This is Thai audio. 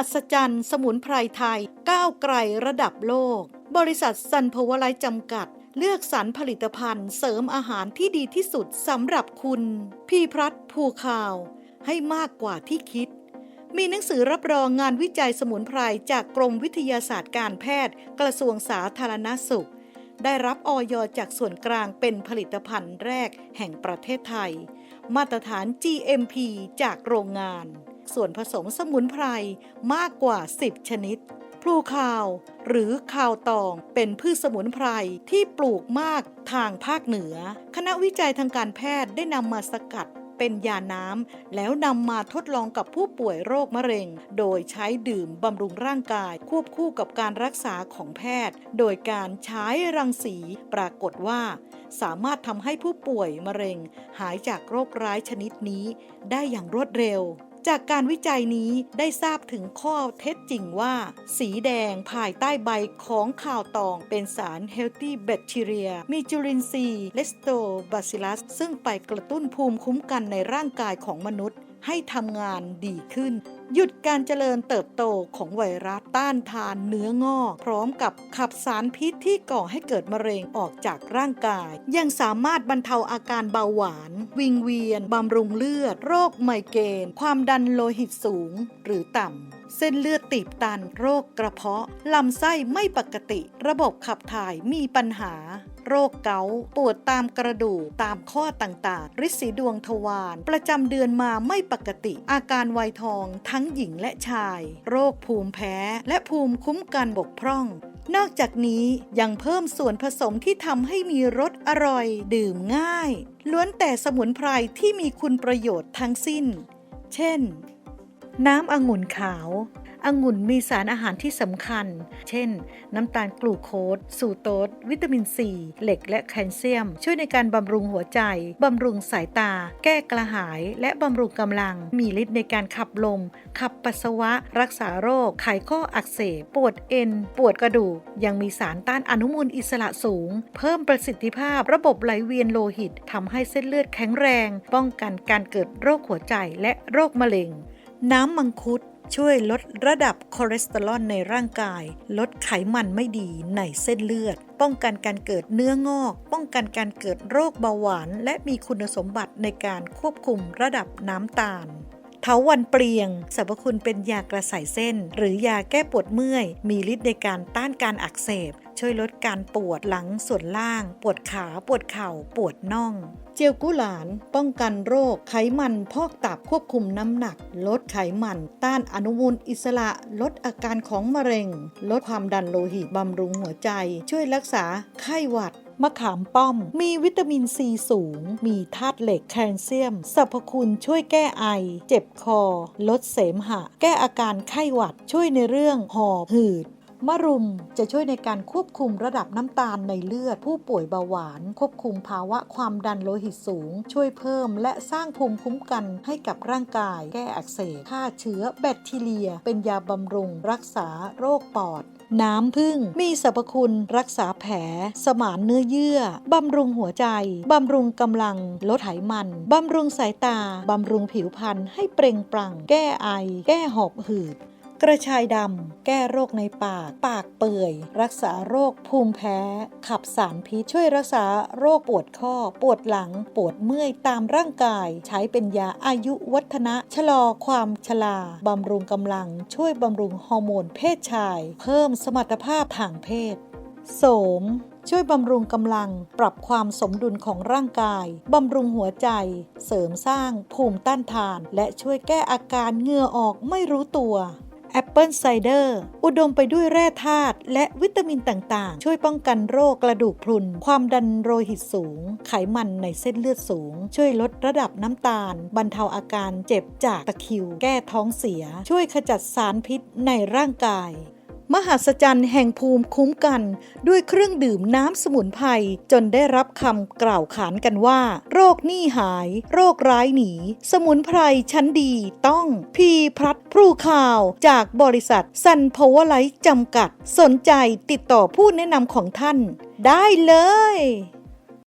หัศจรรย์ สมุนไพรไทย ก้าวไกลระดับโลก บริษัทซันพวไลจำกัด เลือกสรรผลิตภัณฑ์ เสริมอาหารที่ดีที่สุดสำหรับคุณ พี่พรัตภูข่าว ให้มากกว่าที่คิด มีหนังสือรับรองงานวิจัยสมุนไพรจากกรมวิทยาศาสตร์การแพทย์ กระทรวงสาธารณสุข ได้รับออยจากส่วนกลางเป็นผลิตภัณฑ์แรกแห่งประเทศไทย มาตรฐาน GMP จากโรงงาน ส่วนผสมสมุนไพรมากกว่า 10 ชนิด พลูคาว หรือคาวตองเป็นพืชสมุนไพรที่ปลูกมากทางภาคเหนือ คณะวิจัยทางการแพทย์ได้นำมาสกัดเป็นยาน้ำ แล้วนำมาทดลองกับผู้ป่วยโรคมะเร็ง โดยใช้ดื่มบำรุงร่างกาย ควบคู่กับการรักษาของแพทย์ โดยการใช้รังสีปรากฏว่า สามารถทำให้ผู้ป่วยมะเร็ง หายจากโรคร้ายชนิดนี้ได้อย่างรวดเร็ว จากการวิจัยนี้ได้ทราบถึงข้อเท็จจริงว่า สีแดงภายใต้ใบของข่าวตองเป็นสาร Healthy Bacteria มีจุลินทรีย์ Lactobacillus ซึ่งไปกระตุ้นภูมิคุ้มกันในร่างกายของมนุษย์ ให้ทำงานดีขึ้น หยุดการเจริญเติบโตของไวรัสต้านทานเนื้องอก พร้อมกับขับสารพิษที่ก่อให้เกิดมะเร็งออกจากร่างกาย ยังสามารถบรรเทาอาการเบาหวาน วิงเวียน บำรุงเลือด โรคไมเกรนความดันโลหิตสูงหรือต่ำ เส้นเลือดตีบตัน โรคกระเพาะ ลำไส้ไม่ปกติ ระบบขับถ่ายมีปัญหา โรคเกาต์ปวดตามกระดูก ตามข้อต่างๆ ริดสีดวงทวาร ประจำเดือนมาไม่ปกติ อาการวัยทองทั้งหญิงและชาย โรคภูมิแพ้ และภูมิคุ้มกันบกพร่องนอกจากนี้ยังเพิ่มส่วนผสมที่ทำให้มีรสอร่อย ดื่มง่าย ล้วนแต่สมุนไพรที่มีคุณประโยชน์ทั้งสิ้น เช่น น้ำองุ่นขาวองุ่นมีสารอาหารที่สำคัญ เช่น น้ำตาลกลูโคสสูโตสวิตามินซีเหล็กและแคลเซียม ช่วยในการบำรุงหัวใจ บำรุงสายตา แก้กระหาย และบำรุงกำลัง มีฤทธิ์ในการขับลม ขับปัสสาวะ รักษาโรค ไขข้ออักเสบ ปวดเอ็น ปวดกระดูก ยังมีสารต้านอนุมูลอิสระสูง เพิ่มประสิทธิภาพระบบไหลเวียนโลหิตทำให้เส้นเลือดแข็งแรง ป้องกันการเกิดโรคหัวใจและโรคมะเร็ง น้ำมังคุดช่วยลดระดับคอเลสเตอรอลในร่างกาย ลดไขมันไม่ดีในเส้นเลือด ป้องกันการเกิดเนื้องอก ป้องกันการเกิดโรคเบาหวาน และมีคุณสมบัติในการควบคุมระดับน้ำตาล เถาวันเปลียงสรรพคุณเป็นยากระใสเส้น หรือยาแก้ปวดเมื่อย มีฤทธิ์ในการต้านการอักเสบ ช่วยลดการปวดหลังส่วนล่าง ปวดขาปวดเข่า ปวดน่อง เจลกุหลาน ป้องกันโรค ไขมันพอกตับควบคุมน้ำหนัก ลดไขมัน ต้านอนุมูลอิสระ ลดอาการของมะเร็ง ลดความดันโลหิตบำรุงหัวใจ ช่วยรักษาไข้หวัด มะขามป้อม มีวิตามินซีสูง มีธาตุเหล็กแคลเซียมสรรพคุณช่วยแก้ไอ เจ็บคอ ลดเสมหะ แก้อาการไข้หวัดช่วยในเรื่องหอบหืด มะรุมจะช่วยในการควบคุมระดับน้ำตาลในเลือด ผู้ป่วยเบาหวาน ควบคุมภาวะความดันโลหิตสูง ช่วยเพิ่มและสร้างภูมิคุ้มกันให้กับร่างกาย แก้อักเสบฆ่าเชื้อแบคทีเรีย เป็นยาบำรุง รักษาโรคปอดน้ำผึ้งมีสรรพคุณรักษาแผล สมานเนื้อเยื่อ บำรุงหัวใจ บำรุงกำลัง ลดไขมัน บำรุงสายตา บำรุงผิวพรรณให้เปล่งปลั่ง แก้ไอ แก้หอบหืด กระชายดำ แก้โรคในปาก ปากเปื่อย รักษาโรคภูมิแพ้ ขับสารพิษ ช่วยรักษาโรคปวดข้อ ปวดหลัง ปวดเมื่อยตามร่างกาย ใช้เป็นยาอายุวัฒนะ ชะลอความชราบำรุงกำลัง ช่วยบำรุงฮอร์โมนเพศชาย เพิ่มสมรรถภาพทางเพศ โสมช่วยบำรุงกำลัง ปรับความสมดุลของร่างกาย บำรุงหัวใจ เสริมสร้างภูมิต้านทาน และช่วยแก้อาการเหงื่อออกไม่รู้ตัว แอปเปิลไซเดอร์อุดมไปด้วยแร่ธาตุและวิตามินต่างๆ ช่วยป้องกันโรคกระดูกพรุน ความดันโลหิตสูง ไขมันในเส้นเลือดสูง ช่วยลดระดับน้ำตาล บรรเทาอาการเจ็บจากตะคริว แก้ท้องเสีย ช่วยขจัดสารพิษในร่างกาย มหัศจรรย์แห่งภูมิคุ้มกัน ด้วยเครื่องดื่มน้ำสมุนไพรจนได้รับคำกล่าวขานกันว่า โรคหนี้หาย โรคร้ายหนี สมุนไพรชั้นดีต้องพีพลัดพรูข่าว จากบริษัทซันพาวเวอร์ไลท์จำกัด สนใจติดต่อผู้แนะนำของท่าน ได้เลย